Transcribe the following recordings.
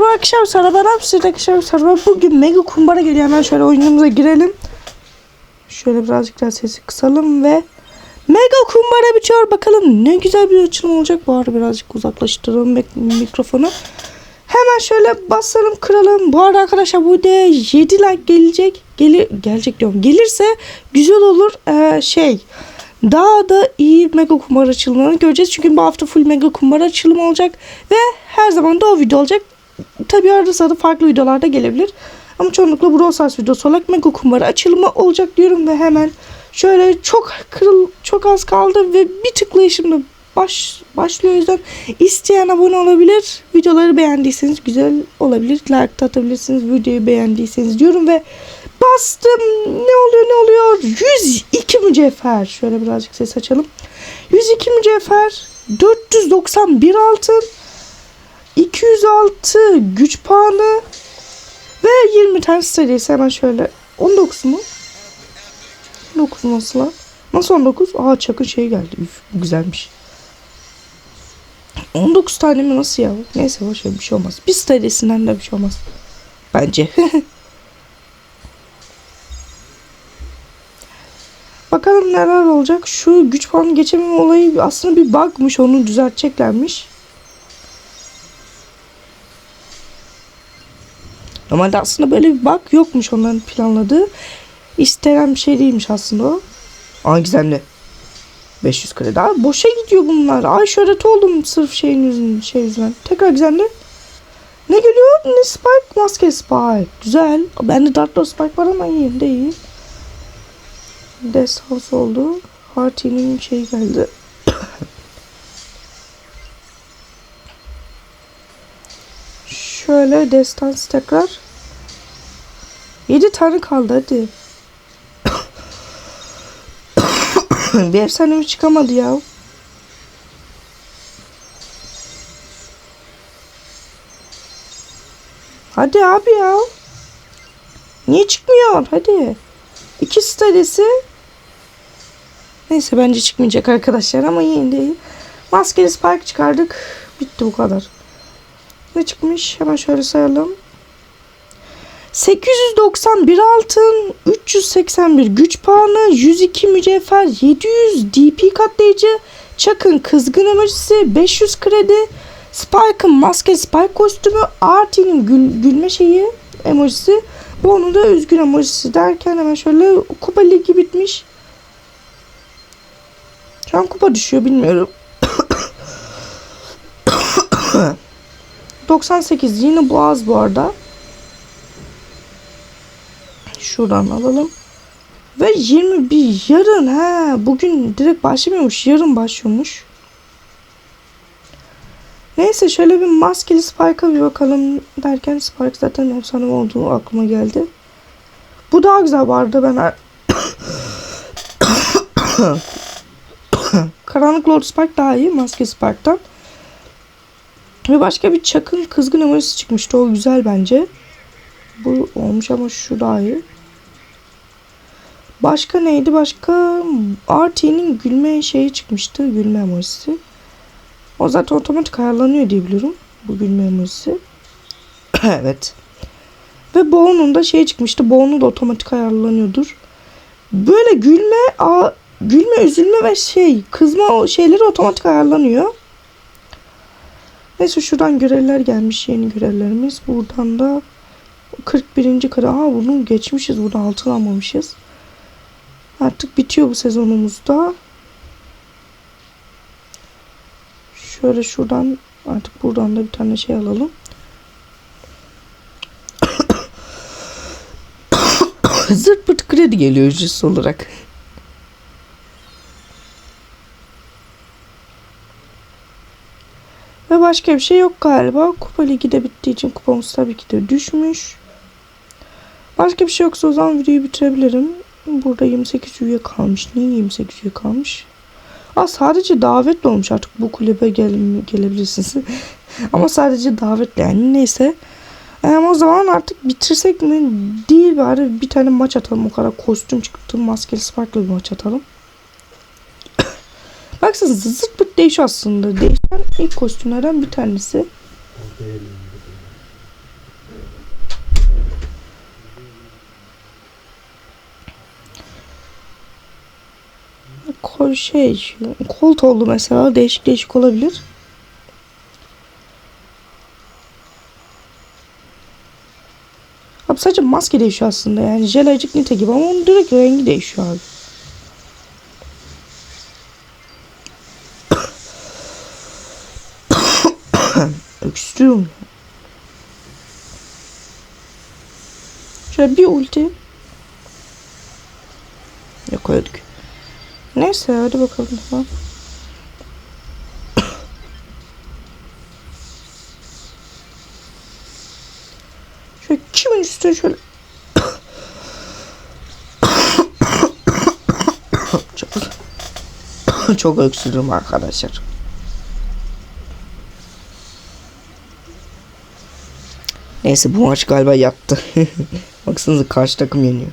Merhaba arkadaşlar sana ben Hapsir arkadaşlar sana bugün mega kumbara geliyor hemen şöyle oyunumuza girelim. Şöyle birazcık daha sesi kısalım ve mega kumbara bitiyor bakalım ne güzel bir açılım olacak. Bu arada birazcık uzaklaştıralım mik- mikrofonu. Hemen şöyle basalım kıralım. Bu arada arkadaşlar bu de 7 like gelecek. Gelir, gelecek diyorum. Gelirse güzel olur. Ee, şey daha da iyi mega kumbar açılımlarını göreceğiz. Çünkü bu hafta full mega kumbar açılımı olacak. Ve her zaman da o video olacak. Tabii arada sırada farklı videolarda gelebilir. Ama çoğunlukla Brawl Stars videosu olarak mega kumbar açılımı olacak diyorum. Ve hemen şöyle çok kırıl çok az kaldı ve bir tıklayışımda baş, başlıyor. O yüzden isteyen abone olabilir. Videoları beğendiyseniz güzel olabilir. Like atabilirsiniz. Videoyu beğendiyseniz diyorum ve bastım. Ne oluyor ne oluyor? 102 mücevher. Şöyle birazcık ses açalım. 102 mücevher. 491 altın. 206 güç puanı. Ve 20 tane serisi hemen şöyle. 19 mu? 19 nasıl lan? Nasıl 19? Aa çakın şey geldi. Üf, güzelmiş. 19 tane mi nasıl ya? Neyse boş ver bir şey olmaz. Bir serisinden de bir şey olmaz. Bence. Bakalım neler olacak. Şu güç puanı geçememe olayı aslında bir bug'mış. Onu düzelteceklermiş. Normalde aslında böyle bir bug yokmuş onların planladığı. İstenen bir şey değilmiş aslında o. Aa gizemli. 500 kredi. Abi boşa gidiyor bunlar. Ay şöhret oldum sırf şeyin yüzünden. Şey yüzünden. Tekrar gizemli. Ne geliyor? Ne Spike? Maske Spike. Güzel. Bende Dartlo Spike var ama iyi de iyi. Death oldu. Harty'nin şey geldi. Şöyle destans tekrar. 7 tane kaldı hadi. bir efsanevi çıkamadı ya. Hadi abi ya. Niye çıkmıyor? Hadi. İki sitesi. Neyse bence çıkmayacak arkadaşlar ama yine de iyi. Maskeli spike çıkardık. Bitti bu kadar. Ne çıkmış? Hemen şöyle sayalım. 891 altın, 381 güç puanı, 102 mücevher, 700 DP katlayıcı, Chuck'ın kızgın emojisi, 500 kredi, Spike'ın maske Spike kostümü, Artie'nin gül, gülme şeyi emojisi, Bono'nun da üzgün emojisi derken hemen şöyle kupa ligi bitmiş. Şu an kupa düşüyor bilmiyorum. 98 yine boğaz bu arada. Şuradan alalım. Ve 21 yarın ha bugün direkt başlamıyormuş yarın başlıyormuş. Neyse şöyle bir maskeli Spike'a bir bakalım derken Spike zaten efsane olduğu aklıma geldi. Bu daha güzel arada ben Karanlık Lord Spike daha iyi maske Spike'tan. Ve başka bir çakın kızgın emojisi çıkmıştı. O güzel bence. Bu olmuş ama şu daha iyi. Başka neydi? Başka RT'nin gülme şeyi çıkmıştı. Gülme emojisi. O zaten otomatik ayarlanıyor diye biliyorum. Bu gülme emojisi. evet. Ve Bo'nun da şey çıkmıştı. Bo'nun da otomatik ayarlanıyordur. Böyle gülme, a, gülme, üzülme ve şey kızma o şeyleri otomatik ayarlanıyor. Neyse şuradan görevler gelmiş yeni görevlerimiz. Buradan da 41. kare. Aa bunu geçmişiz. Burada altın almamışız. Artık bitiyor bu sezonumuzda. Şöyle şuradan artık buradan da bir tane şey alalım. Zırt pırt kredi geliyor ücretsiz olarak. Başka bir şey yok galiba. Kupa ligi de bittiği için kupamız tabii ki de düşmüş. Başka bir şey yoksa o zaman videoyu bitirebilirim. Burada 28 üye kalmış. Niye 28 üye kalmış? Aa sadece davetle olmuş artık bu kulübe gel gelebilirsiniz. Ama sadece davetle yani neyse. Ee, o zaman artık bitirsek mi? Değil bari bir tane maç atalım. O kadar kostüm çıktı. Maskeli Spark'la bir maç atalım. Baksanıza zırt pırt değişiyor aslında. Değişen ilk kostümlerden bir tanesi. Kol şey, kolt oldu mesela değişik değişik olabilir. Abi sadece maske değişiyor aslında yani jelecik nite gibi ama onun direkt rengi değişiyor abi. Öksürüyorum. Şöyle bir ulti. Yok öldük. Neyse hadi bakalım. Tamam. Şöyle kimin üstüne şöyle çok çok öksürdüm arkadaşlar. Neyse bu maç galiba yattı. Baksanıza karşı takım yeniyor.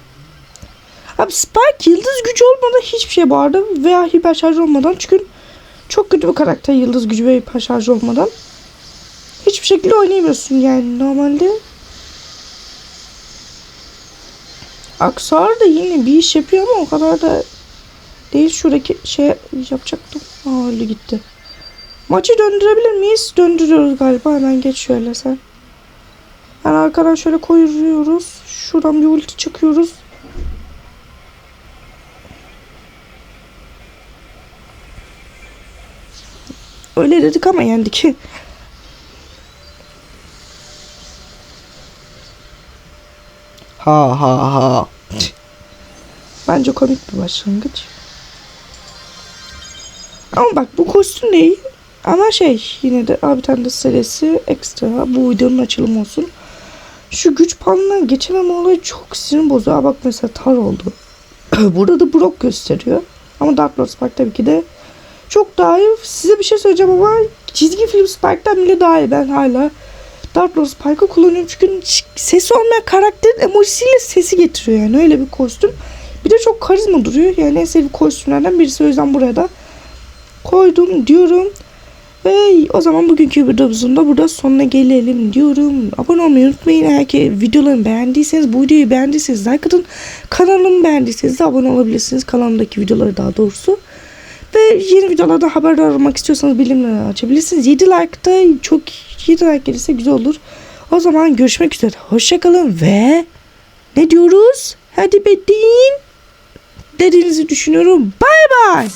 Abi Spike yıldız gücü olmadan hiçbir şey bağırdı veya hiper şarj olmadan çünkü çok kötü bir karakter yıldız gücü ve hiper şarj olmadan. Hiçbir şekilde oynayamıyorsun yani normalde. Aksar da yine bir iş yapıyor ama o kadar da değil şuradaki şey yapacaktım. Aa öyle gitti. Maçı döndürebilir miyiz? Döndürüyoruz galiba. Hemen geç şöyle sen. Yani arkadan şöyle koyuyoruz. Şuradan bir ulti çıkıyoruz. Öyle dedik ama yendik. Ha ha ha. Bence komik bir başlangıç. Ama bak bu kostüm değil. Ama şey yine de abi tane de serisi ekstra. Bu videonun açılımı olsun. Şu güç puanına geçememe olayı çok sinir bozuyor. Bak mesela tar oldu. Burada da Brock gösteriyor. Ama Dark Lord Spark tabii ki de çok daha iyi. Size bir şey söyleyeceğim ama çizgi film Spike'den bile daha iyi. Ben hala Dark Lord Spike'ı kullanıyorum. Çünkü sesi olmayan karakterin emojisiyle sesi getiriyor yani. Öyle bir kostüm. Bir de çok karizma duruyor. Yani en sevdiğim kostümlerden birisi. O yüzden buraya da koydum diyorum. Ve o zaman bugünkü videomuzun da burada sonuna gelelim diyorum. Abone olmayı unutmayın. Eğer ki videolarımı beğendiyseniz, bu videoyu beğendiyseniz like atın. Kanalımı beğendiyseniz de abone olabilirsiniz. Kanalımdaki videoları daha doğrusu. Ve yeni videolardan haberdar olmak istiyorsanız bildirimleri açabilirsiniz. 7 like'da çok 7 like gelirse güzel olur. O zaman görüşmek üzere. Hoşçakalın ve ne diyoruz? Hadi be deyin. Dediğinizi düşünüyorum. Bay bay.